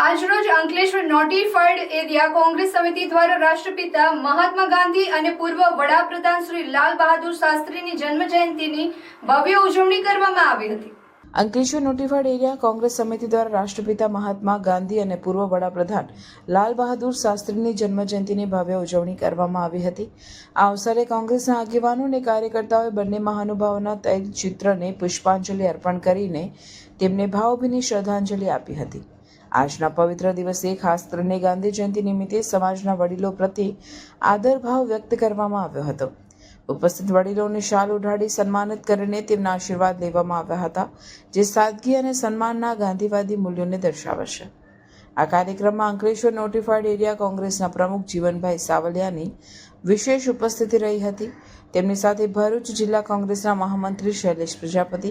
આજરોજ Ankleshwar notified area Congress સમિતિ દ્વારા રાષ્ટ્રપિતા મહાત્મા ગાંધી અને પૂર્વ વડાપ્રધાન શ્રી લાલ બહાદુર શાસ્ત્રીની જન્મ જયંતિની ભવ્ય ઉજવણી કરવામાં આવી હતી. અંકલેશ્વર નોટિફાઈડ એરિયા કોંગ્રેસ સમિતિ દ્વારા રાષ્ટ્રપિતા મહાત્મા ગાંધી અને પૂર્વ વડાપ્રધાન લાલ બહાદુર શાસ્ત્રીની જન્મજયંતિની ભવ્ય ઉજવણી કરવામાં આવી હતી. આ અવસરે કોંગ્રેસના આગેવાનો અને કાર્યકર્તાઓએ બંને મહાનુભાવોના તૈલ ચિત્રને પુષ્પાંજલિ અર્પણ કરીને તેમને ભાવભીની શ્રદ્ધાંજલિ આપી હતી. આજના પવિત્ર દિવસે ખાસ કરીને ગાંધી જયંતિ નિમિત્તે સમાજના વડીલો પ્રત્યે આદરભાવ વ્યક્ત કરવામાં આવ્યો હતો. ઉપસ્થિત વડીલોને શાલ ઉઢાડી સન્માનિત કરીને તેમના આશીર્વાદ લેવામાં આવ્યા હતા, જે સાદગી અને સન્માનના ગાંધીવાદી મૂલ્યોને દર્શાવે છે. આ કાર્યક્રમમાં અંકલેશ્વર નોટિફાઈડ એરિયા કોંગ્રેસના પ્રમુખ જીવનભાઈ સાવલિયાની વિશેષ ઉપસ્થિતિ રહી હતી. તેમની સાથે ભરૂચ જિલ્લા કોંગ્રેસના મહામંત્રી શૈલેષ પ્રજાપતિ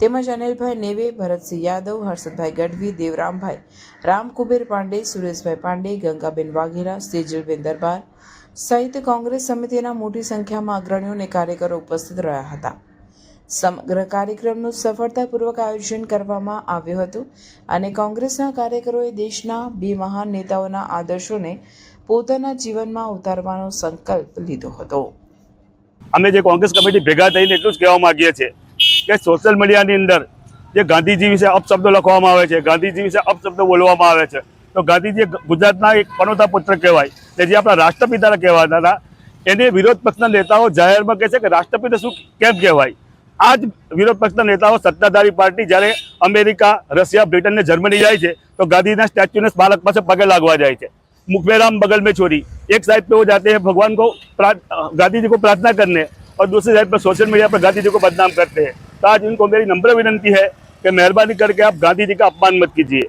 તેમજ અનિલભાઈ નેવે, ભરતસિંહ યાદવ, હર્ષદભાઈ ગઢવી, દેવરામભાઈ રામકુબેર પાંડે, સુરેશભાઈ પાંડે, ગંગાબેન વાઘેલા, સેજલબેન દરબાર સહિત કોંગ્રેસ સમિતિના મોટી સંખ્યામાં અગ્રણીઓ અને કાર્યકરો ઉપસ્થિત રહ્યા હતા. સમગ્ર કાર્યક્રમનું સફળતાપૂર્વક આયોજન કરવામાં આવ્યું હતું અને કોંગ્રેસના કાર્યકરોએ દેશના બે મહાન નેતાઓના આદર્શોને પોતાના જીવનમાં ઉતારવાનો સંકલ્પ લીધો હતો. અમે જે કોંગ્રેસ કમિટી ભેગા થઈને એટલું જ કહેવા માંગીએ છીએ કે સોશિયલ મીડિયાની અંદર જે ગાંધીજી વિશે અપશબ્દો લખવામાં આવે છે, ગાંધીજી વિશે અપશબ્દો બોલવામાં આવે છે, તો ગાંધીજી ગુજરાતના એક પનોતા પુત્ર કહેવાય કે જે આપણા રાષ્ટ્રપિતા કહેવાતા હતા. એને વિરોધ પક્ષના નેતાઓ જાહેરમાં કહે છે કે રાષ્ટ્રપિતા શું કેમ કહેવાય? આ જ વિરોધ પક્ષના નેતાઓ સત્તાધારી પાર્ટી જ્યારે અમેરિકા રશિયા બ્રિટન ને જર્મની જાય છે તો ગાંધીના સ્ટેચ્યુને બાળક પાસે પગે લાગવા જાય છે मुखमेराम बगल में छोड़ी एक साइड पे वो जाते हैं भगवान को प्रा- गांधी जी को प्रार्थना करने और दूसरी साइड पर सोशल मीडिया पर गांधी जी को बदनाम करते हैं तो आज इनको मेरी नम्र विनंती है कि मेहरबानी करके आप गांधी जी का अपमान मत कीजिए